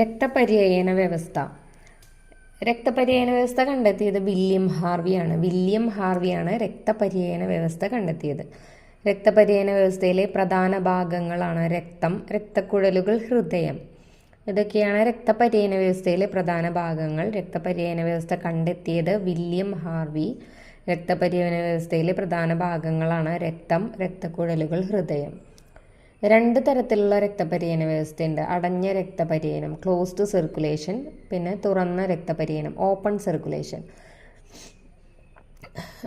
രക്തപര്യന വ്യവസ്ഥ. രക്തപര്യയന വ്യവസ്ഥ കണ്ടെത്തിയത് വില്യം ഹാർവിയാണ് വില്യം ഹാർവിയാണ് രക്തപര്യയന വ്യവസ്ഥ കണ്ടെത്തിയത്. രക്തപര്യയന വ്യവസ്ഥയിലെ പ്രധാന ഭാഗങ്ങളാണ് രക്തം രക്തക്കുഴലുകൾ ഹൃദയം. ഇതൊക്കെയാണ് രക്തപര്യയന വ്യവസ്ഥയിലെ പ്രധാന ഭാഗങ്ങൾ. രക്തപര്യയന വ്യവസ്ഥ കണ്ടെത്തിയത് വില്യം ഹാർവി. രക്തപര്യയന വ്യവസ്ഥയിലെ പ്രധാന ഭാഗങ്ങളാണ് രക്തം രക്തക്കുഴലുകൾ ഹൃദയം. രണ്ട് തരത്തിലുള്ള രക്തപര്യന വ്യവസ്ഥയുണ്ട്. അടഞ്ഞ രക്തപര്യനം ക്ലോസ്ഡ് സർക്കുലേഷൻ പിന്നെ തുറന്ന രക്തപര്യനം ഓപ്പൺ സർക്കുലേഷൻ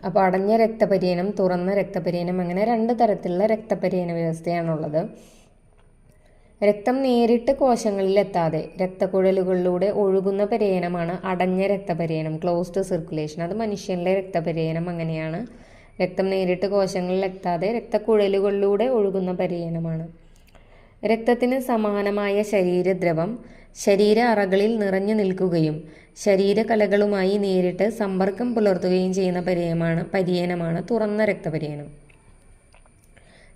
അപ്പോൾ അടഞ്ഞ രക്തപര്യനം തുറന്ന രക്തപര്യനം അങ്ങനെ രണ്ട് തരത്തിലുള്ള രക്തപര്യന വ്യവസ്ഥയാണുള്ളത്. രക്തം നേരിട്ട് കോശങ്ങളിൽ എത്താതെ രക്തക്കുഴലുകളിലൂടെ ഒഴുകുന്ന പര്യനമാണ് അടഞ്ഞ രക്തപര്യനം ക്ലോസ്ഡ് സർക്കുലേഷൻ അത് മനുഷ്യനിലെ രക്തപര്യനം അങ്ങനെയാണ്. രക്തം നേരിട്ട് കോശങ്ങളിൽ എത്താതെ രക്തക്കുഴലുകളിലൂടെ ഒഴുകുന്ന പര്യനമാണ് രക്തത്തിന് സമാനമായ ശരീരദ്രവം ശരീര അറകളിൽ നിറഞ്ഞു നിൽക്കുകയും ശരീരകലകളുമായി നേരിട്ട് സമ്പർക്കം പുലർത്തുകയും ചെയ്യുന്ന പര്യമാണ് പര്യനമാണ് തുറന്ന രക്തപര്യനം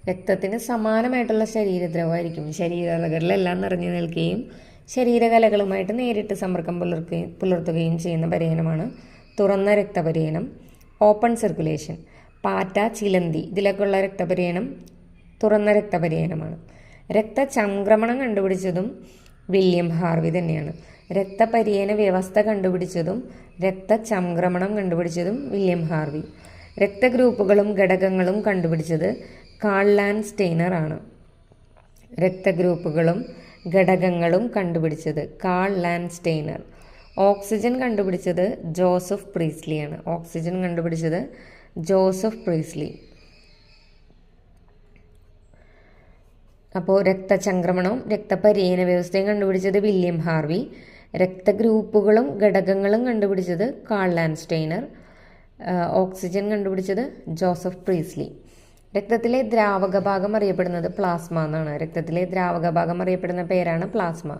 രക്തത്തിന് സമാനമായിട്ടുള്ള ശരീരദ്രവമായിരിക്കും. ശരീരകലകളിലെല്ലാം നിറഞ്ഞു നിൽക്കുകയും ശരീരകലകളുമായിട്ട് നേരിട്ട് സമ്പർക്കം പുലർക്കുകയും പുലർത്തുകയും ചെയ്യുന്ന പര്യനമാണ് തുറന്ന രക്തപര്യനം ഓപ്പൺ സർക്കുലേഷൻ. പാറ്റ ചിലന്തി ഇതിലൊക്കെയുള്ള രക്തപരിയണം തുറന്ന രക്തപര്യനമാണ് രക്തചംക്രമണം കണ്ടുപിടിച്ചതും വില്യം ഹാർവി തന്നെയാണ്. രക്തപര്യന വ്യവസ്ഥ കണ്ടുപിടിച്ചതും രക്തചംക്രമണം കണ്ടുപിടിച്ചതും വില്യം ഹാർവി. രക്തഗ്രൂപ്പുകളും ഘടകങ്ങളും കണ്ടുപിടിച്ചത് കാൾ ലാൻഡ് സ്റ്റെയ്നർ ആണ്. രക്തഗ്രൂപ്പുകളും ഘടകങ്ങളും കണ്ടുപിടിച്ചത് കാൾ ലാൻഡ് സ്റ്റെയ്നർ. ഓക്സിജൻ കണ്ടുപിടിച്ചത് ജോസഫ് പ്രീസ്ലിയാണ് ഓക്സിജൻ കണ്ടുപിടിച്ചത് ജോസഫ് പ്രീസ്ലി. അപ്പോൾ രക്തചംക്രമണവും രക്തപര്യന വ്യവസ്ഥയും കണ്ടുപിടിച്ചത് വില്യം ഹാർവി. രക്തഗ്രൂപ്പുകളും ഘടകങ്ങളും കണ്ടുപിടിച്ചത് കാൾ ലാൻസ്റ്റൈനർ ഓക്സിജൻ കണ്ടുപിടിച്ചത് ജോസഫ് പ്രീസ്ലി. രക്തത്തിലെ ദ്രാവക ഭാഗം അറിയപ്പെടുന്നത് പ്ലാസ്മ എന്നാണ്. രക്തത്തിലെ ദ്രാവക ഭാഗം അറിയപ്പെടുന്ന പേരാണ് പ്ലാസ്മ.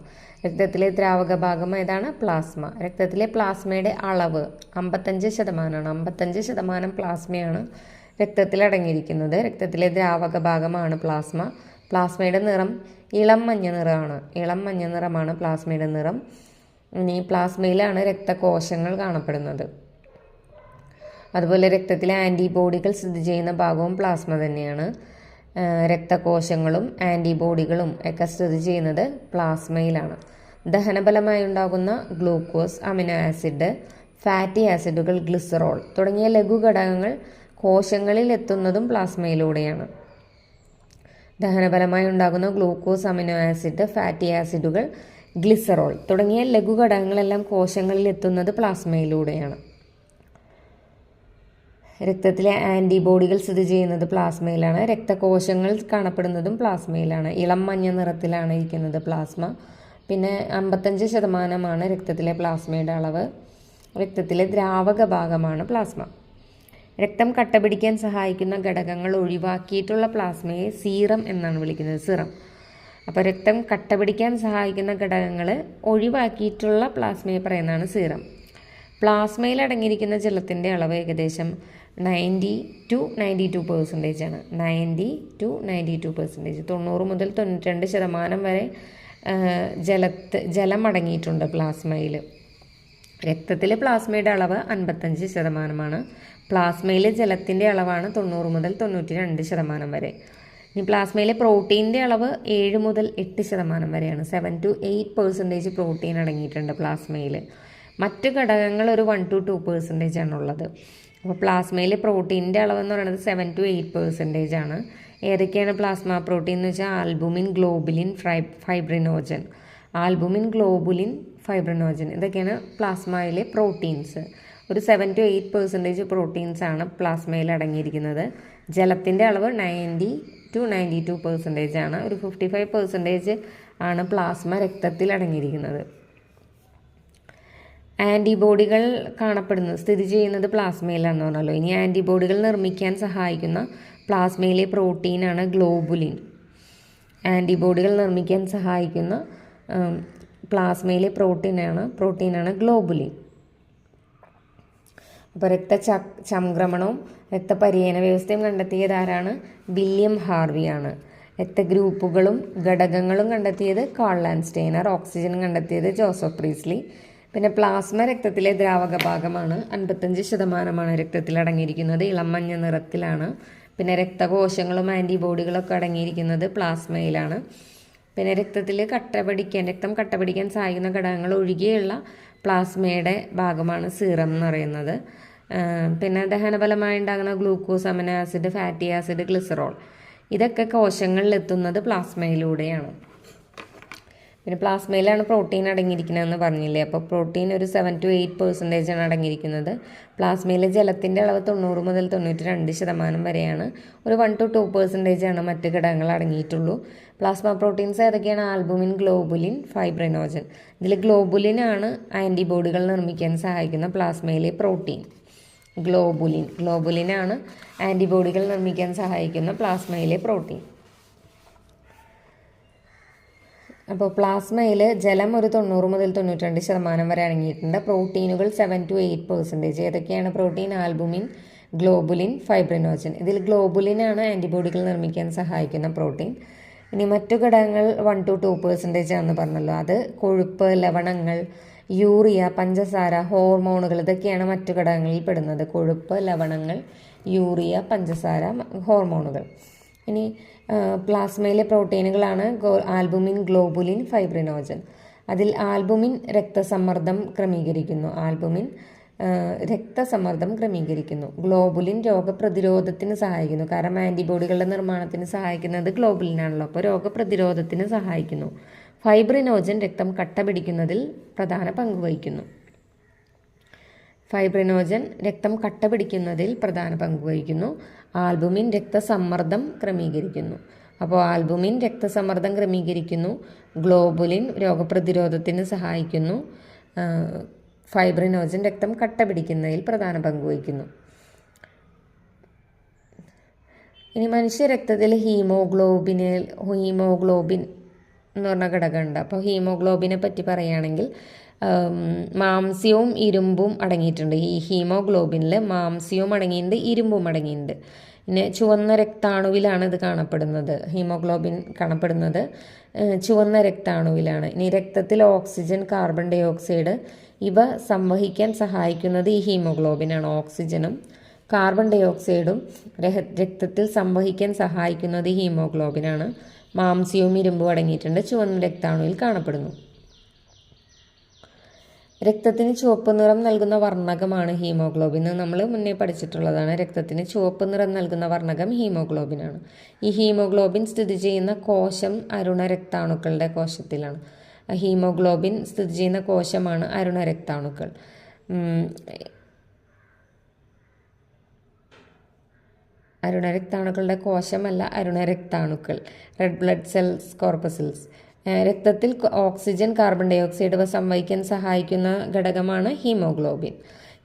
രക്തത്തിലെ ദ്രാവക ഭാഗം ഏതാണ്? പ്ലാസ്മ. രക്തത്തിലെ പ്ലാസ്മയുടെ അളവ് അമ്പത്തഞ്ച് ശതമാനമാണ്. അമ്പത്തഞ്ച് ശതമാനം പ്ലാസ്മയാണ് രക്തത്തിൽ അടങ്ങിയിരിക്കുന്നത്. രക്തത്തിലെ ദ്രാവക ഭാഗമാണ് പ്ലാസ്മ. പ്ലാസ്മയുടെ നിറം ഇളം മഞ്ഞ നിറമാണ്. ഇളം മഞ്ഞ നിറമാണ് പ്ലാസ്മയുടെ നിറം. ഇനി പ്ലാസ്മയിലാണ് രക്തകോശങ്ങൾ കാണപ്പെടുന്നത്. അതുപോലെ രക്തത്തിലെ ആന്റിബോഡികൾ സ്ഥിതി ചെയ്യുന്ന ഭാഗവും പ്ലാസ്മ തന്നെയാണ്. രക്തകോശങ്ങളും ആന്റിബോഡികളും ഒക്കെ സ്ഥിതി ചെയ്യുന്നത് പ്ലാസ്മയിലാണ് ദഹനഫലമായി ഉണ്ടാകുന്ന ഗ്ലൂക്കോസ് അമിനോ ആസിഡ് ഫാറ്റി ആസിഡുകൾ ഗ്ലിസറോൾ തുടങ്ങിയ ലഘു ഘടകങ്ങൾ കോശങ്ങളിൽ എത്തുന്നതും പ്ലാസ്മയിലൂടെയാണ് ദഹനഫലമായി ഉണ്ടാകുന്ന ഗ്ലൂക്കോസ് അമിനോ ആസിഡ് ഫാറ്റി ആസിഡുകൾ ഗ്ലിസറോൾ തുടങ്ങിയ ലഘു ഘടകങ്ങളെല്ലാം കോശങ്ങളിൽ എത്തുന്നത് പ്ലാസ്മയിലൂടെയാണ് രക്തത്തിലെ ആന്റിബോഡികൾ സ്ഥിതി ചെയ്യുന്നത് പ്ലാസ്മയിലാണ് രക്തകോശങ്ങൾ കാണപ്പെടുന്നതും പ്ലാസ്മയിലാണ് ഇളം മഞ്ഞ നിറത്തിലാണ് ഇരിക്കുന്നത് പ്ലാസ്മ പിന്നെ അമ്പത്തഞ്ച് ശതമാനമാണ് രക്തത്തിലെ പ്ലാസ്മയുടെ അളവ്. രക്തത്തിലെ ദ്രാവക ഭാഗമാണ് പ്ലാസ്മ രക്തം കട്ടപിടിക്കാൻ സഹായിക്കുന്ന ഘടകങ്ങൾ ഒഴിവാക്കിയിട്ടുള്ള പ്ലാസ്മയെ സീറം എന്നാണ് വിളിക്കുന്നത് സിറം അപ്പോൾ രക്തം കട്ടപിടിക്കാൻ സഹായിക്കുന്ന ഘടകങ്ങൾ ഒഴിവാക്കിയിട്ടുള്ള പ്ലാസ്മയെ പറയുന്നതാണ് സീറം പ്ലാസ്മയിൽ അടങ്ങിയിരിക്കുന്ന ജലത്തിന്റെ അളവ് ഏകദേശം ninety to ninety two percentage ആണ്. Ninety to ninety two percentage തൊണ്ണൂറ് മുതൽ തൊണ്ണൂറ്റി ശതമാനം വരെ ജലത്ത് ജലം അടങ്ങിയിട്ടുണ്ട് പ്ലാസ്മയിൽ രക്തത്തിലെ പ്ലാസ്മയുടെ അളവ് അൻപത്തഞ്ച് ശതമാനമാണ്. പ്ലാസ്മയിലെ ജലത്തിന്റെ അളവാണ് തൊണ്ണൂറ് മുതൽ തൊണ്ണൂറ്റി രണ്ട് ശതമാനം വരെ. ഇനി പ്ലാസ്മയിലെ പ്രോട്ടീന്റെ അളവ് ഏഴ് മുതൽ എട്ട് ശതമാനം വരെയാണ്. Seven to eight percentage protein അടങ്ങിയിട്ടുണ്ട് പ്ലാസ്മയിൽ മറ്റ് ഘടകങ്ങൾ ഒരു വൺ ടു ടു പെർസെന്റേജ് ആണുള്ളത്. അപ്പോൾ പ്ലാസ്മയിലെ പ്രോട്ടീന്റെ അളവെന്ന് പറയുന്നത് സെവൻ ടു എയ്റ്റ് പെർസെന്റേജ് ആണ്. ഏതൊക്കെയാണ് പ്ലാസ്മ പ്രോട്ടീൻ എന്ന് വെച്ചാൽ ആൽബുമിൻ ഗ്ലോബുലിൻ ഫ്രൈ ഫൈബ്രിനോജൻ ആൽബുമിൻ ഗ്ലോബുലിൻ ഫൈബ്രിനോജൻ ഇതൊക്കെയാണ് പ്ലാസ്മയിലെ പ്രോട്ടീൻസ് ഒരു seven to eight percentage proteins ആണ് പ്ലാസ്മയിൽ അടങ്ങിയിരിക്കുന്നത്. ജലത്തിന്റെ അളവ് ninety to ninety two percentage ആണ്. ഒരു ഫിഫ്റ്റി ഫൈവ് പെർസെന്റേജ് ആണ് പ്ലാസ്മ രക്തത്തിൽ അടങ്ങിയിരിക്കുന്നത്. ആന്റിബോഡികൾ കാണപ്പെടുന്നത് സ്ഥിതി ചെയ്യുന്നത് പ്ലാസ്മയിലാണെന്ന് പറഞ്ഞല്ലോ. ഇനി ആന്റിബോഡികൾ നിർമ്മിക്കാൻ സഹായിക്കുന്ന പ്ലാസ്മയിലെ പ്രോട്ടീനാണ് ഗ്ലോബുലിൻ. ആന്റിബോഡികൾ നിർമ്മിക്കാൻ സഹായിക്കുന്ന പ്ലാസ്മയിലെ പ്രോട്ടീനാണ് പ്രോട്ടീനാണ് ഗ്ലോബുലിൻ. അപ്പോൾ രക്ത ചംക്രമണവും രക്തപര്യന വ്യവസ്ഥയും കണ്ടെത്തിയത് ആരാണ്? വില്യം ഹാർവിയാണ് രക്തഗ്രൂപ്പുകളും ഘടകങ്ങളും കണ്ടെത്തിയത് കാൾ ലാൻഡ്സ്റ്റെയ്നർ ഓക്സിജൻ കണ്ടെത്തിയത് ജോസഫ് പ്രീസ്ലി. പിന്നെ പ്ലാസ്മ രക്തത്തിലെ ദ്രാവക ഭാഗമാണ്. അൻപത്തഞ്ച് ശതമാനമാണ് രക്തത്തിൽ അടങ്ങിയിരിക്കുന്നത്. ഇളം മഞ്ഞ നിറത്തിലാണ്. പിന്നെ രക്തകോശങ്ങളും ആന്റിബോഡികളൊക്കെ അടങ്ങിയിരിക്കുന്നത് പ്ലാസ്മയിലാണ്. പിന്നെ രക്തത്തിൽ കട്ട പിടിക്കാൻ രക്തം കട്ട പിടിക്കാൻ സഹായിക്കുന്ന ഘടകങ്ങൾ ഒഴികെയുള്ള പ്ലാസ്മയുടെ ഭാഗമാണ് സീറം എന്ന് പറയുന്നത്. പിന്നെ ദഹനഫലമായി ഉണ്ടാകുന്ന glucose amino acid fatty acid glycerol. ഇതൊക്കെ കോശങ്ങളിൽ എത്തുന്നത് പ്ലാസ്മയിലൂടെയാണ്. പിന്നെ പ്ലാസ്മയിലാണ് പ്രോട്ടീൻ അടങ്ങിയിരിക്കുന്നതെന്ന് പറഞ്ഞില്ലേ? അപ്പോൾ പ്രോട്ടീൻ ഒരു സെവൻ ടു എയ്റ്റ് പെർസെന്റേജ് ആണ് അടങ്ങിയിരിക്കുന്നത്. പ്ലാസ്മയിലെ ജലത്തിന്റെ അളവ് തൊണ്ണൂറ് മുതൽ തൊണ്ണൂറ്റി രണ്ട് ശതമാനം വരെയാണ്. ഒരു വൺ ടു ടു പെർസെന്റേജ് ആണ് മറ്റ് ഘടകങ്ങൾ അടങ്ങിയിട്ടുള്ളൂ. പ്ലാസ്മ പ്രോട്ടീൻസ് ഏതൊക്കെയാണ്? ആൽബുമിൻ ഗ്ലോബുലിൻ ഫൈബ്രിനോജൻ ഇതിൽ ഗ്ലോബുലിനാണ് ആന്റിബോഡികൾ നിർമ്മിക്കാൻ സഹായിക്കുന്ന പ്ലാസ്മയിലെ പ്രോട്ടീൻ ഗ്ലോബുലിൻ ഗ്ലോബുലിനാണ് ആന്റിബോഡികൾ നിർമ്മിക്കാൻ സഹായിക്കുന്ന പ്ലാസ്മയിലെ പ്രോട്ടീൻ അപ്പോൾ പ്ലാസ്മയിൽ ജലം ഒരു തൊണ്ണൂറ് മുതൽ തൊണ്ണൂറ്റിരണ്ട് ശതമാനം വരെ അടങ്ങിയിട്ടുണ്ട്. പ്രോട്ടീനുകൾ സെവൻ ടു എയ്റ്റ് പെർസെന്റേജ് ഏതൊക്കെയാണ്? Protein albumin globulin fibrinogen. ഇതിൽ ഗ്ലോബുലിനാണ് ആന്റിബോഡികൾ നിർമ്മിക്കാൻ സഹായിക്കുന്ന പ്രോട്ടീൻ. ഇനി മറ്റു ഘടകങ്ങൾ വൺ ടു ടു പെർസെന്റേജ് ആണെന്ന് പറഞ്ഞല്ലോ. അത് കൊഴുപ്പ് ലവണങ്ങൾ യൂറിയ പഞ്ചസാര ഹോർമോണുകൾ ഇതൊക്കെയാണ് മറ്റു ഘടകങ്ങളിൽ പെടുന്നത്. കൊഴുപ്പ് ലവണങ്ങൾ യൂറിയ പഞ്ചസാര ഹോർമോണുകൾ. ഇനി പ്ലാസ്മയിലെ പ്രോട്ടീനുകളാണ് ആൽബുമിൻ ഗ്ലോബുലിൻ ഫൈബ്രിനോജൻ. അതിൽ ആൽബുമിൻ രക്തസമ്മർദ്ദം ക്രമീകരിക്കുന്നു. ആൽബുമിൻ രക്തസമ്മർദ്ദം ക്രമീകരിക്കുന്നു. ഗ്ലോബുലിൻ രോഗപ്രതിരോധത്തിന് സഹായിക്കുന്നു. കാരണം ആന്റിബോഡികളുടെ നിർമ്മാണത്തിന് സഹായിക്കുന്നത് ഗ്ലോബുലിനാണല്ലോ. അപ്പോൾ രോഗപ്രതിരോധത്തിന് സഹായിക്കുന്നു. ഫൈബ്രിനോജൻ രക്തം കട്ട പിടിക്കുന്നതിൽ പ്രധാന പങ്ക് വഹിക്കുന്നു. ഫൈബ്രിനോജൻ രക്തം കട്ട പിടിക്കുന്നതിൽ പ്രധാന പങ്ക് വഹിക്കുന്നു. ആൽബുമിൻ രക്തസമ്മർദ്ദം ക്രമീകരിക്കുന്നു. അപ്പോൾ ആൽബുമിൻ രക്തസമ്മർദ്ദം ക്രമീകരിക്കുന്നു. ഗ്ലോബുലിൻ രോഗപ്രതിരോധത്തിന് സഹായിക്കുന്നു. ഫൈബ്രിനോജൻ രക്തം കട്ട പിടിക്കുന്നതിൽ പ്രധാന പങ്ക് വഹിക്കുന്നു. ഇനി മനുഷ്യ രക്തത്തിൽ ഹീമോഗ്ലോബിനിൽ ഹീമോഗ്ലോബിൻ എന്ന് പറഞ്ഞ ഘടകമുണ്ട്. അപ്പോൾ ഹീമോഗ്ലോബിനെ പറ്റി പറയുകയാണെങ്കിൽ മാംസ്യവും ഇരുമ്പും അടങ്ങിയിട്ടുണ്ട്. ഈ ഹീമോഗ്ലോബിനിൽ മാംസ്യവും അടങ്ങിയിട്ടുണ്ട് ഇരുമ്പും അടങ്ങിയിട്ടുണ്ട്. പിന്നെ ചുവന്ന രക്താണുവിലാണ് ഇത് കാണപ്പെടുന്നത്. ഹീമോഗ്ലോബിൻ കാണപ്പെടുന്നത് ചുവന്ന രക്താണുവിലാണ്. ഇനി രക്തത്തിൽ ഓക്സിജൻ കാർബൺ ഡൈ ഓക്സൈഡ് ഇവ സംവഹിക്കാൻ സഹായിക്കുന്നത് ഈ ഹീമോഗ്ലോബിനാണ്. ഓക്സിജനും കാർബൺ ഡൈ ഓക്സൈഡും രക്തത്തിൽ സംവഹിക്കാൻ സഹായിക്കുന്നത് ഹീമോഗ്ലോബിനാണ്. മാംസ്യവും ഇരുമ്പും അടങ്ങിയിട്ടുണ്ട് ചുവന്ന രക്താണുവിൽ കാണപ്പെടുന്നു. രക്തത്തിന് ചുവപ്പ് നിറം നൽകുന്ന വർണകമാണ് ഹീമോഗ്ലോബിൻ. നമ്മൾ മുന്നേ പഠിച്ചിട്ടുള്ളതാണ് രക്തത്തിന് ചുവപ്പ് നിറം നൽകുന്ന വർണകം ഹീമോഗ്ലോബിനാണ് ഈ ഹീമോഗ്ലോബിൻ സ്ഥിതി ചെയ്യുന്ന കോശം അരുണ രക്താണുക്കളുടെ കോശത്തിലാണ്. ഹീമോഗ്ലോബിൻ സ്ഥിതി ചെയ്യുന്ന കോശമാണ് അരുണ രക്താണുക്കൾ. ഉം, അരുണ രക്താണുക്കളുടെ കോശമല്ല അരുണ രക്താണുക്കൾ. റെഡ് ബ്ലഡ് സെൽസ് കോർപ്പസിൽസ് രക്തത്തിൽ ഓക്സിജൻ കാർബൺ ഡൈ ഓക്സൈഡ് സംവഹിക്കാൻ സഹായിക്കുന്ന ഘടകമാണ് ഹീമോഗ്ലോബിൻ.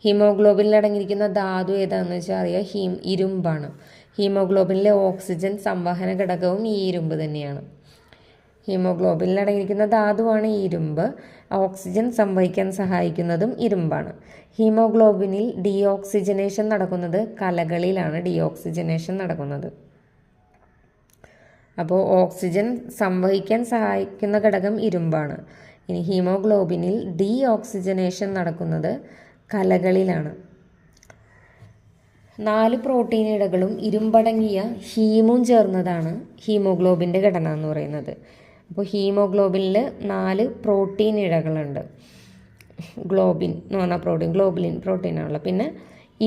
ഹീമോഗ്ലോബിനിൽ അടങ്ങിയിരിക്കുന്ന ധാതു ഏതാണെന്ന് വെച്ചാൽ അറിയാം? ഹീം ഇരുമ്പാണ്. ഹീമോഗ്ലോബിനിലെ ഓക്സിജൻ സംവഹന ഘടകവും ഈ ഇരുമ്പ് തന്നെയാണ്. ഹീമോഗ്ലോബിനിൽ അടങ്ങിയിരിക്കുന്ന ധാതുവാണ് ഈ ഇരുമ്പ്. ഓക്സിജൻ സംവഹിക്കാൻ സഹായിക്കുന്നതും ഇരുമ്പാണ്. ഹീമോഗ്ലോബിനിൽ ഡീഓക്സിജനേഷൻ നടക്കുന്നത് കലകളിലാണ്. ഡീഓക്സിജനേഷൻ നടക്കുന്നത്. അപ്പോൾ ഓക്സിജൻ സംവഹിക്കാൻ സഹായിക്കുന്ന ഘടകം ഇരുമ്പാണ്. ഇനി ഹീമോഗ്ലോബിനിൽ ഡീഓക്സിജനേഷൻ നടക്കുന്നത് കലകളിലാണ്. നാല് പ്രോട്ടീൻ ഇടകളും ഇരുമ്പടങ്ങിയ ഹീമും ചേർന്നതാണ് ഹീമോഗ്ലോബിന്റെ ഘടന എന്ന് പറയുന്നത്. അപ്പോൾ ഹീമോഗ്ലോബിനിൽ നാല് പ്രോട്ടീൻ ഇടകളുണ്ട് ഗ്ലോബിൻ എന്ന് പറഞ്ഞാൽ പ്രോട്ടീൻ ഗ്ലോബിലിൻ പ്രോട്ടീനാണല്ലോ പിന്നെ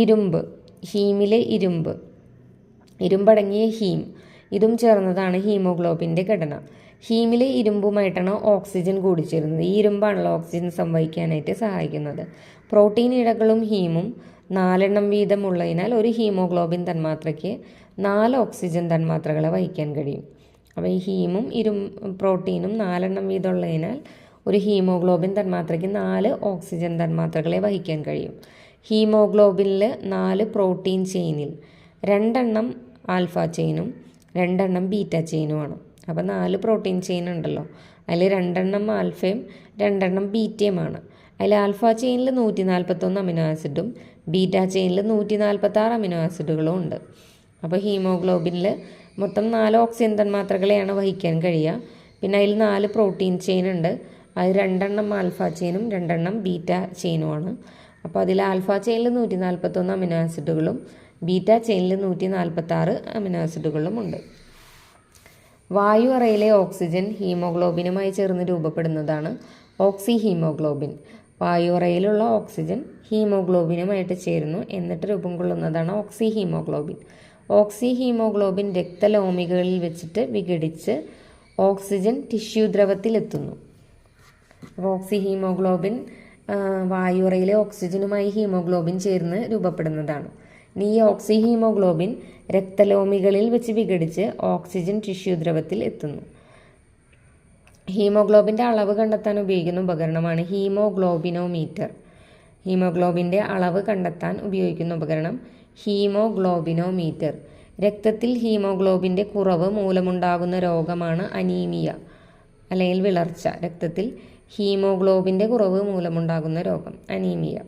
ഇരുമ്പ് ഹീമിലെ ഇരുമ്പ് ഇരുമ്പടങ്ങിയ ഹീം. ഇതും ചേർന്നതാണ് ഹീമോഗ്ലോബിന്റെ ഘടന. ഹീമിലെ ഇരുമ്പുമായിട്ടാണ് ഓക്സിജൻ കൂടിച്ചേരുന്നത്. ഈ ഇരുമ്പാണല്ലോ ഓക്സിജൻ സംവഹിക്കാനായിട്ട് സഹായിക്കുന്നത്. പ്രോട്ടീൻ ഇഴകളും ഹീമും നാലെണ്ണം വീതമുള്ളതിനാൽ ഒരു ഹീമോഗ്ലോബിൻ തന്മാത്രയ്ക്ക് നാല് ഓക്സിജൻ തന്മാത്രകളെ വഹിക്കാൻ കഴിയും. അപ്പോൾ ഈ ഹീമും ഇരും പ്രോട്ടീനും നാലെണ്ണം വീതമുള്ളതിനാൽ ഒരു ഹീമോഗ്ലോബിൻ തന്മാത്രയ്ക്ക് നാല് ഓക്സിജൻ തന്മാത്രകളെ വഹിക്കാൻ കഴിയും. ഹീമോഗ്ലോബിനിൽ നാല് പ്രോട്ടീൻ ചെയിനിൽ രണ്ടെണ്ണം ആൽഫ ചെയിനും രണ്ടെണ്ണം ബീറ്റ ചെയിനുമാണ് അപ്പോൾ നാല് പ്രോട്ടീൻ ചെയിൻ ഉണ്ടല്ലോ. അതിൽ രണ്ടെണ്ണം ആൽഫയും രണ്ടെണ്ണം ബീറ്റയുമാണ് അതിൽ ആൽഫ ചെയിനിൽ നൂറ്റി നാൽപ്പത്തൊന്ന് അമിനോ ആസിഡും ബീറ്റ ചെയിനിൽ നൂറ്റി നാൽപ്പത്തി ആറ് അമിനോ ആസിഡുകളും ഉണ്ട്. അപ്പോൾ ഹീമോഗ്ലോബിനിൽ മൊത്തം നാല് ഓക്സിജൻ തന്മാത്രകളെയാണ് വഹിക്കാൻ കഴിയുക. പിന്നെ അതിൽ നാല് പ്രോട്ടീൻ ചെയിൻ ഉണ്ട്. അത് രണ്ടെണ്ണം ആൽഫ ചെയിനും രണ്ടെണ്ണം ബീറ്റ ചെയിനുമാണ് അപ്പോൾ അതിൽ ആൽഫ ചെയിനിൽ നൂറ്റി നാൽപ്പത്തൊന്ന് അമിനോ ആസിഡുകളും ബീറ്റ ചെയിനിൽ നൂറ്റി നാൽപ്പത്താറ് അമിനോ ആസിഡുകളും ഉണ്ട്. വായു അറയിലെ ഓക്സിജൻ ഹീമോഗ്ലോബിനുമായി ചേർന്ന് രൂപപ്പെടുന്നതാണ് ഓക്സി ഹീമോഗ്ലോബിൻ വായു അറയിലുള്ള ഓക്സിജൻ ഹീമോഗ്ലോബിനുമായിട്ട് ചേരുന്നു എന്നിട്ട് രൂപം കൊള്ളുന്നതാണ് ഓക്സി ഹീമോഗ്ലോബിൻ ഓക്സി ഹീമോഗ്ലോബിൻ രക്തലോമികളിൽ വെച്ചിട്ട് വിഘടിച്ച് ഓക്സിജൻ ടിഷ്യൂ ദ്രവത്തിലെത്തുന്നു. ഓക്സി ഹീമോഗ്ലോബിൻ വായുറയിലെ ഓക്സിജനുമായി ഹീമോഗ്ലോബിൻ ചേർന്ന് രൂപപ്പെടുന്നതാണ്. ഓക്സി ഹീമോഗ്ലോബിൻ രക്തലോമികളിൽ വെച്ച് വിഘടിച്ച് ഓക്സിജൻ ടിഷ്യൂ ദ്രവത്തിൽ എത്തുന്നു. ഹീമോഗ്ലോബിന്റെ അളവ് കണ്ടെത്താൻ ഉപയോഗിക്കുന്ന ഉപകരണമാണ് ഹീമോഗ്ലോബിനോമീറ്റർ. ഹീമോഗ്ലോബിന്റെ അളവ് കണ്ടെത്താൻ ഉപയോഗിക്കുന്ന ഉപകരണം ഹീമോഗ്ലോബിനോമീറ്റർ. രക്തത്തിൽ ഹീമോഗ്ലോബിന്റെ കുറവ് മൂലമുണ്ടാകുന്ന രോഗമാണ് അനീമിയ അല്ലെങ്കിൽ വിളർച്ച. രക്തത്തിൽ ഹീമോഗ്ലോബിന്റെ കുറവ് മൂലമുണ്ടാകുന്ന രോഗം അനീമിയ.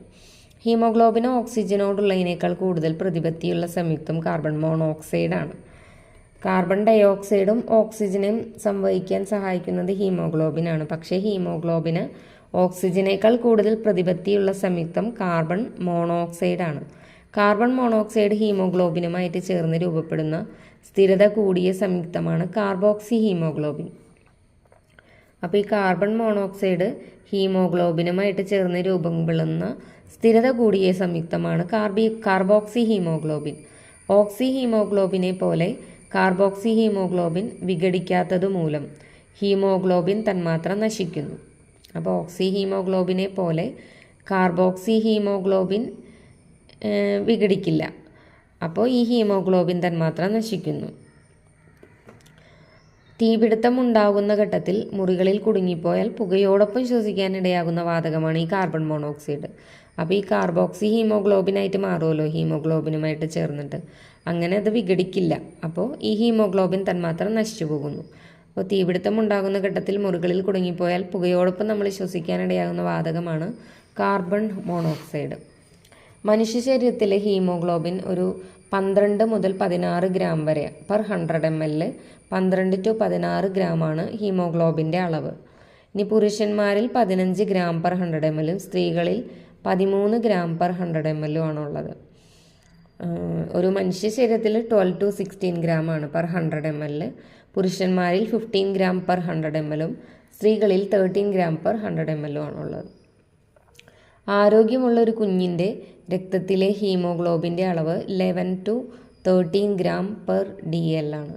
ഹീമോഗ്ലോബിന് ഓക്സിജനോടുള്ളതിനേക്കാൾ കൂടുതൽ പ്രതിപത്തിയുള്ള സംയുക്തം കാർബൺ മോണോക്സൈഡാണ്. കാർബൺ ഡയോക്സൈഡും ഓക്സിജനും സംവഹിക്കാൻ സഹായിക്കുന്നത് ഹീമോഗ്ലോബിനാണ്. പക്ഷേ ഹീമോഗ്ലോബിന് ഓക്സിജനേക്കാൾ കൂടുതൽ പ്രതിപത്തിയുള്ള സംയുക്തം കാർബൺ മോണോക്സൈഡാണ്. കാർബൺ മോണോക്സൈഡ് ഹീമോഗ്ലോബിനുമായിട്ട് ചേർന്ന് രൂപപ്പെടുന്ന സ്ഥിരത കൂടിയ സംയുക്തമാണ് കാർബോക്സി ഹീമോഗ്ലോബിൻ. അപ്പോൾ ഈ കാർബൺ മോണോക്സൈഡ് ഹീമോഗ്ലോബിനുമായിട്ട് ചേർന്ന് രൂപം കൊള്ളുന്ന സ്ഥിരത കൂടിയ സംയുക്തമാണ് കാർബി കാർബോക്സി ഹീമോഗ്ലോബിൻ ഓക്സി ഹീമോഗ്ലോബിനെ പോലെ കാർബോക്സി ഹീമോഗ്ലോബിൻ വിഘടിക്കാത്തത് മൂലം ഹീമോഗ്ലോബിൻ തന്മാത്ര നശിക്കുന്നു. അപ്പോൾ ഓക്സി ഹീമോഗ്ലോബിനെ പോലെ കാർബോക്സി ഹീമോഗ്ലോബിൻ വിഘടിക്കില്ല. അപ്പോൾ ഈ ഹീമോഗ്ലോബിൻ തന്മാത്ര നശിക്കുന്നു. തീപിടുത്തം ഉണ്ടാകുന്ന ഘട്ടത്തിൽ മുറികളിൽ കുടുങ്ങിപ്പോയാൽ പുകയോടൊപ്പം ശ്വസിക്കാനിടയാകുന്ന വാതകമാണ് ഈ കാർബൺ മോണോക്സൈഡ്. അപ്പോൾ ഈ കാർബോക്സി ഹീമോഗ്ലോബിനായിട്ട് മാറുമല്ലോ ഹീമോഗ്ലോബിനുമായിട്ട് ചേർന്നിട്ട്. അങ്ങനെ അത് വിഘടിക്കില്ല. അപ്പോൾ ഈ ഹീമോഗ്ലോബിൻ തന്മാത്ര നശിച്ചു പോകുന്നു. അപ്പോൾ തീപിടുത്തം ഉണ്ടാകുന്ന ഘട്ടത്തിൽ മുറികളിൽ കുടുങ്ങിപ്പോയാൽ പുകയോടൊപ്പം നമ്മൾ ശ്വസിക്കാനിടയാകുന്ന വാതകമാണ് കാർബൺ മോണോക്സൈഡ് മനുഷ്യ ശരീരത്തിലെ ഹീമോഗ്ലോബിൻ ഒരു പന്ത്രണ്ട് മുതൽ പതിനാറ് ഗ്രാം വരെ പെർ ഹൺഡ്രഡ് എം എൽ പന്ത്രണ്ട് ടു പതിനാറ് ഗ്രാമാണ് ഹീമോഗ്ലോബിന്റെ അളവ്. ഇനി പുരുഷന്മാരിൽ പതിനഞ്ച് ഗ്രാം പെർ ഹൺഡ്രഡ് എം എല്ലും സ്ത്രീകളിൽ പതിമൂന്ന് ഗ്രാം പെർ ഹൺഡ്രഡ് എം എല്ലും ആണുള്ളത് ഒരു മനുഷ്യ ശരീരത്തിൽ ട്വൽവ് ടു സിക്സ്റ്റീൻ ഗ്രാം ആണ് പെർ ഹൺഡ്രഡ് എം എൽ. പുരുഷന്മാരിൽ fifteen gram per hundred M എല്ലും സ്ത്രീകളിൽ thirteen gram per hundred M എല്ലും ആണുള്ളത് ആരോഗ്യമുള്ള ഒരു കുഞ്ഞിന്റെ രക്തത്തിലെ ഹീമോഗ്ലോബിന്റെ അളവ് eleven to thirteen gram per D L ആണ്.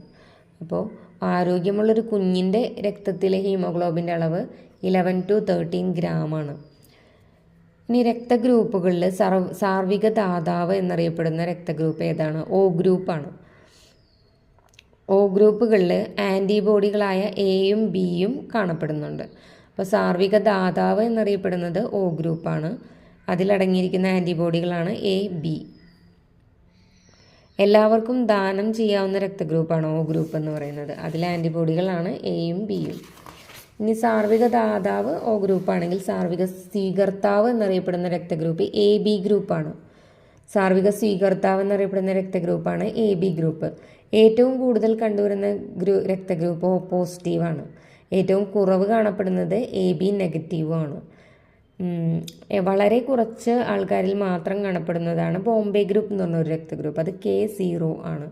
അപ്പോൾ ആരോഗ്യമുള്ളൊരു കുഞ്ഞിന്റെ രക്തത്തിലെ ഹീമോഗ്ലോബിന്റെ അളവ് ഇലവൻ ടു തേർട്ടീൻ ഗ്രാം ആണ്. ഇനി രക്തഗ്രൂപ്പുകളിൽ സർവ് സാർവിക ദാതാവ് എന്നറിയപ്പെടുന്ന രക്തഗ്രൂപ്പ് ഏതാണ്? ഒ ഗ്രൂപ്പാണ് ഒ ഗ്രൂപ്പുകളിൽ ആന്റിബോഡികളായ എയും ബിയും കാണപ്പെടുന്നുണ്ട്. അപ്പോൾ സാർവിക ദാതാവ് എന്നറിയപ്പെടുന്നത് ഒ ഗ്രൂപ്പാണ് അതിലടങ്ങിയിരിക്കുന്ന ആന്റിബോഡികളാണ് എ ബി എല്ലാവർക്കും ദാനം ചെയ്യാവുന്ന രക്തഗ്രൂപ്പാണ് ഒ ഗ്രൂപ്പ് എന്ന് പറയുന്നത്. അതിൽ ആന്റിബോഡികളാണ് എയും ബിയും ഇനി സാർവിക ദാതാവ് ഒ ഗ്രൂപ്പാണെങ്കിൽ സാർവിക സ്വീകർത്താവ് എന്നറിയപ്പെടുന്ന രക്തഗ്രൂപ്പ് എ ബി ഗ്രൂപ്പാണ്. സാർവിക സ്വീകർത്താവ് എന്നറിയപ്പെടുന്ന രക്തഗ്രൂപ്പാണ് എ ബി ഗ്രൂപ്പ്. ഏറ്റവും കൂടുതൽ കണ്ടുവരുന്ന ഗ്രൂ രക്തഗ്രൂപ്പ് പോസിറ്റീവ് പോസിറ്റീവാണ് ഏറ്റവും കുറവ് കാണപ്പെടുന്നത് എ ബി നെഗറ്റീവുമാണ് വളരെ കുറച്ച് ആൾക്കാരിൽ മാത്രം കാണപ്പെടുന്നതാണ് ബോംബെ ഗ്രൂപ്പ് എന്ന് പറഞ്ഞ ഒരു രക്തഗ്രൂപ്പ്. അത് കെ സീറോ ആണ്.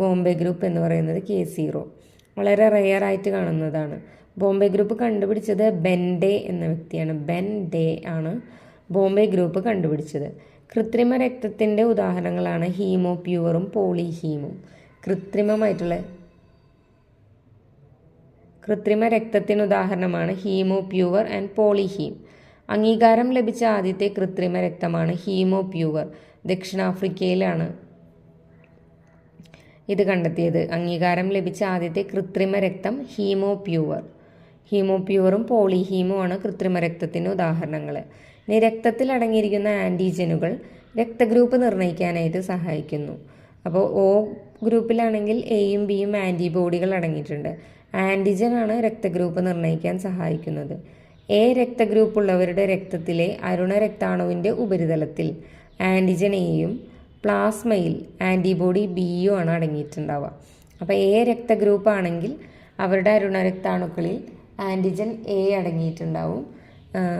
ബോംബെ ഗ്രൂപ്പ് എന്ന് പറയുന്നത് കെ സീറോ. വളരെ റെയർ ആയിട്ട് കാണുന്നതാണ്. ബോംബെ ഗ്രൂപ്പ് കണ്ടുപിടിച്ചത് ബെൻഡേ എന്ന വ്യക്തിയാണ്. ബെൻ ഡേ ആണ് ബോംബെ ഗ്രൂപ്പ് കണ്ടുപിടിച്ചത്. കൃത്രിമ രക്തത്തിന്റെ ഉദാഹരണങ്ങളാണ് ഹീമോ പ്യുവറും പോളി ഹീമും കൃത്രിമമായിട്ടുള്ള കൃത്രിമ രക്തത്തിന് ഉദാഹരണമാണ് ഹീമോ പ്യൂവർ ആൻഡ് പോളിഹീം. അംഗീകാരം ലഭിച്ച ആദ്യത്തെ കൃത്രിമ രക്തമാണ് ഹീമോ പ്യൂവർ ദക്ഷിണാഫ്രിക്കയിലാണ് ഇത് കണ്ടെത്തിയത്. അംഗീകാരം ലഭിച്ച ആദ്യത്തെ കൃത്രിമ രക്തം ഹീമോ പ്യൂവർ ഹീമോ പോളിഹീമോ ആണ് കൃത്രിമ രക്തത്തിന് ഉദാഹരണങ്ങൾ ഇനി രക്തത്തിൽ അടങ്ങിയിരിക്കുന്ന ആന്റിജനുകൾ രക്തഗ്രൂപ്പ് നിർണയിക്കാനായിട്ട് സഹായിക്കുന്നു. അപ്പോൾ ഒ ഗ്രൂപ്പിലാണെങ്കിൽ എയും ബിയും ആന്റിബോഡികൾ അടങ്ങിയിട്ടുണ്ട്. ആന്റിജൻ ആണ് രക്തഗ്രൂപ്പ് നിർണയിക്കാൻ സഹായിക്കുന്നത്. എ രക്തഗ്രൂപ്പ് ഉള്ളവരുടെ രക്തത്തിലെ അരുണ രക്താണുവിന്റെ ഉപരിതലത്തിൽ ആന്റിജൻ എയും പ്ലാസ്മയിൽ ആന്റിബോഡി ബിയും ആണ് അടങ്ങിയിട്ടുണ്ടാവുക. അപ്പോൾ എ രക്തഗ്രൂപ്പ് ആണെങ്കിൽ അവരുടെ അരുണരക്താണുക്കളിൽ ആന്റിജൻ എ അടങ്ങിയിട്ടുണ്ടാവും.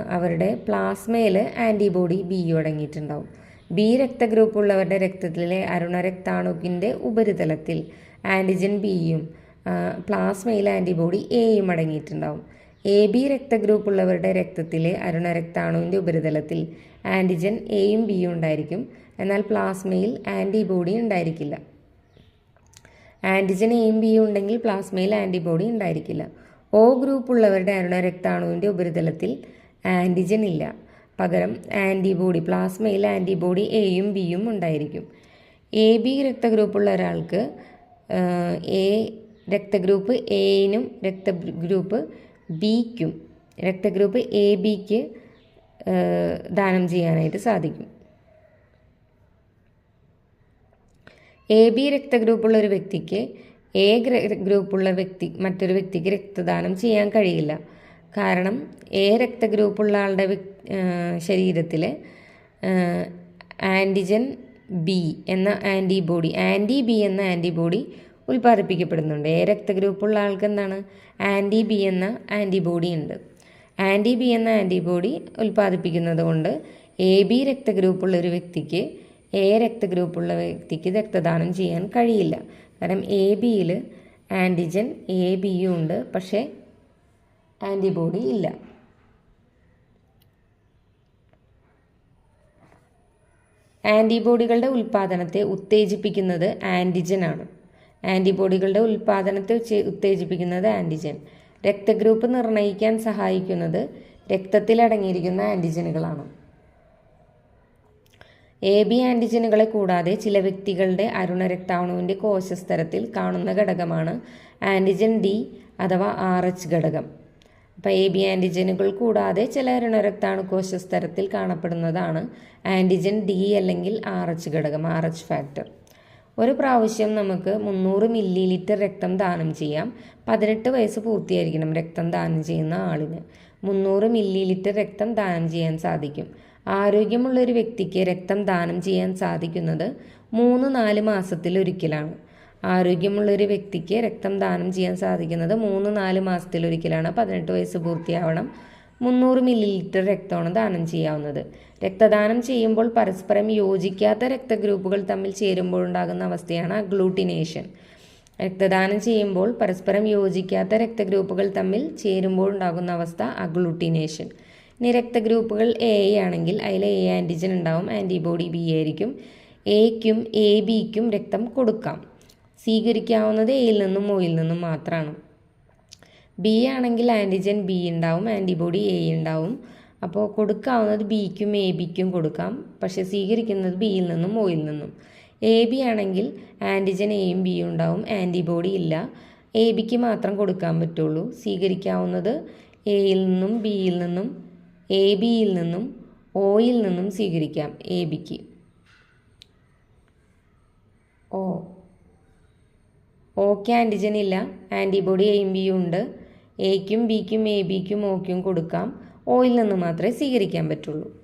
അവരുടെ പ്ലാസ്മയിൽ ആന്റിബോഡി ബി അടങ്ങിയിട്ടുണ്ടാവും. ബി രക്തഗ്രൂപ്പ് ഉള്ളവരുടെ രക്തത്തിലെ അരുണരക്താണുക്കിന്റെ ഉപരിതലത്തിൽ ആന്റിജൻ ബിയും പ്ലാസ്മയിൽ ആന്റിബോഡി എയും അടങ്ങിയിട്ടുണ്ടാവും. എ ബി രക്തഗ്രൂപ്പ് ഉള്ളവരുടെ രക്തത്തിലെ അരുണരക്താണുവിന്റെ ഉപരിതലത്തിൽ ആന്റിജൻ എയും ബിയും ഉണ്ടായിരിക്കും. എന്നാൽ പ്ലാസ്മയിൽ ആന്റിബോഡി ഉണ്ടായിരിക്കില്ല. ആന്റിജൻ എയും ബിയും ഉണ്ടെങ്കിൽ പ്ലാസ്മയിൽ ആന്റിബോഡി ഉണ്ടായിരിക്കില്ല. ഒ ഗ്രൂപ്പ് ഉള്ളവരുടെ അരുണരക്താണുവിന്റെ ഉപരിതലത്തിൽ ആന്റിജൻ ഇല്ല. പകരം ആന്റിബോഡി പ്ലാസ്മയിൽ ആന്റിബോഡി എയും ബിയും ഉണ്ടായിരിക്കും. എ ബി രക്തഗ്രൂപ്പുള്ള ഒരാൾക്ക് എ രക്തഗ്രൂപ്പ് എയിനും രക്തഗ്രൂപ്പ് ബിക്കും രക്തഗ്രൂപ്പ് എ ബിക്ക് ദാനം ചെയ്യാനായിട്ട് സാധിക്കും. എ ബി രക്തഗ്രൂപ്പുള്ള ഒരു വ്യക്തിക്ക് എ ഗ്രൂപ്പുള്ള വ്യക്തി മറ്റൊരു വ്യക്തിക്ക് രക്തദാനം ചെയ്യാൻ കഴിയില്ല. കാരണം എ രക്തഗ്രൂപ്പുള്ള ആളുടെ ശരീരത്തിലെ ആന്റിജൻ ബി എന്ന ആന്റിബോഡി ആന്റി ബി എന്ന ആന്റിബോഡി ഉൽപ്പാദിപ്പിക്കപ്പെടുന്നുണ്ട്. എ രക്തഗ്രൂപ്പുള്ള ആൾക്ക് എന്താണ്? ആന്റി ബി എന്ന ആന്റിബോഡി ഉണ്ട്. ആന്റി ബി എന്ന ആന്റിബോഡി ഉൽപ്പാദിപ്പിക്കുന്നത് കൊണ്ട് എ ബി രക്തഗ്രൂപ്പുള്ള ഒരു വ്യക്തിക്ക് എ രക്തഗ്രൂപ്പുള്ള വ്യക്തിക്ക് രക്തദാനം ചെയ്യാൻ കഴിയില്ല. കാരണം എ ബിയിൽ ആന്റിജൻ എ ബിയും ഉണ്ട് പക്ഷേ ആന്റിബോഡി ഇല്ല. ആന്റിബോഡികളുടെ ഉൽപ്പാദനത്തെ ഉത്തേജിപ്പിക്കുന്നത് ആന്റിജൻ ആണ്. ആന്റിബോഡികളുടെ ഉൽപ്പാദനത്തെ ഉത്തേജിപ്പിക്കുന്നത് ആന്റിജൻ രക്തഗ്രൂപ്പ് നിർണയിക്കാൻ സഹായിക്കുന്നത് രക്തത്തിൽ അടങ്ങിയിരിക്കുന്ന ആന്റിജനുകളാണ് എ ബി ആന്റിജനുകളെ കൂടാതെ ചില വ്യക്തികളുടെ അരുണരക്താണുവിന്റെ കോശസ്തരത്തിൽ കാണുന്ന ഘടകമാണ് ആന്റിജൻ ഡി അഥവാ ആർ എച്ച് ഘടകം. അപ്പോൾ എ ബി ആന്റിജനുകൾ കൂടാതെ ചില അരുണരക്താണു കോശസ്തരത്തിൽ കാണപ്പെടുന്നതാണ് ആന്റിജൻ ഡി അല്ലെങ്കിൽ ആർ എച്ച് ഘടകം ആർ എച്ച് ഫാക്ടർ. ഒരു പ്രാവശ്യം നമുക്ക് മുന്നൂറ് മില്ലി ലിറ്റർ രക്തം ദാനം ചെയ്യാം. പതിനെട്ട് വയസ്സ് പൂർത്തിയായിരിക്കണം രക്തം ദാനം ചെയ്യുന്ന ആളിന്. മുന്നൂറ് മില്ലി ലിറ്റർ രക്തം ദാനം ചെയ്യാൻ സാധിക്കും. ആരോഗ്യമുള്ള ഒരു വ്യക്തിക്ക് രക്തം ദാനം ചെയ്യാൻ സാധിക്കുന്നത് മൂന്ന് നാല് മാസത്തിലൊരിക്കലാണ് ആരോഗ്യമുള്ള ഒരു വ്യക്തിക്ക് രക്തം ദാനം ചെയ്യാൻ സാധിക്കുന്നത് മൂന്ന് നാല് മാസത്തിലൊരിക്കലാണ് പതിനെട്ട് വയസ്സ് പൂർത്തിയാവണം. മുന്നൂറ് മില്ലി ലിറ്റർ രക്തമാണ് ദാനം ചെയ്യാവുന്നത്. രക്തദാനം ചെയ്യുമ്പോൾ പരസ്പരം യോജിക്കാത്ത രക്തഗ്രൂപ്പുകൾ തമ്മിൽ ചേരുമ്പോഴുണ്ടാകുന്ന അവസ്ഥയാണ് അഗ്ലൂട്ടിനേഷൻ. രക്തദാനം ചെയ്യുമ്പോൾ പരസ്പരം യോജിക്കാത്ത രക്തഗ്രൂപ്പുകൾ തമ്മിൽ ചേരുമ്പോഴുണ്ടാകുന്ന അവസ്ഥ അഗ്ലൂട്ടിനേഷൻ. ഇനി രക്തഗ്രൂപ്പുകൾ എ ആണെങ്കിൽ അതിൽ എ ആന്റിജൻ ഉണ്ടാവും ആന്റിബോഡി ബി ആയിരിക്കും. എക്കും എ ബിക്കും രക്തം കൊടുക്കാം. സ്വീകരിക്കാവുന്നത് എയിൽ നിന്നും ഒയിൽ നിന്നും മാത്രമാണ് ബി ആണെങ്കിൽ ആന്റിജൻ ബി ഉണ്ടാവും ആന്റിബോഡി എ ഉണ്ടാവും. അപ്പോൾ കൊടുക്കാവുന്നത് ബിക്കും എ ബിക്കും കൊടുക്കാം. പക്ഷെ സ്വീകരിക്കുന്നത് ബിയിൽ നിന്നും ഒയിൽ നിന്നും. എ ബി ആണെങ്കിൽ ആന്റിജൻ എയും ബിയും ഉണ്ടാവും ആന്റിബോഡി ഇല്ല. എ ബിക്ക് മാത്രം കൊടുക്കാൻ പറ്റുള്ളൂ. സ്വീകരിക്കാവുന്നത് എയിൽ നിന്നും ബിയിൽ നിന്നും എ ബിയിൽ നിന്നും ഒയിൽ നിന്നും സ്വീകരിക്കാം. എ ബിക്ക് ഓ ഓക്ക് ആന്റിജൻ ഇല്ല. ആന്റിബോഡി എയും ബിയും ഉണ്ട്. എക്കും ബിക്കും എ ബിക്കും ഓക്കും കൊടുക്കാം. ഓയിൽ നിന്ന് മാത്രമേ സ്വീകരിക്കാൻ പറ്റുള്ളൂ.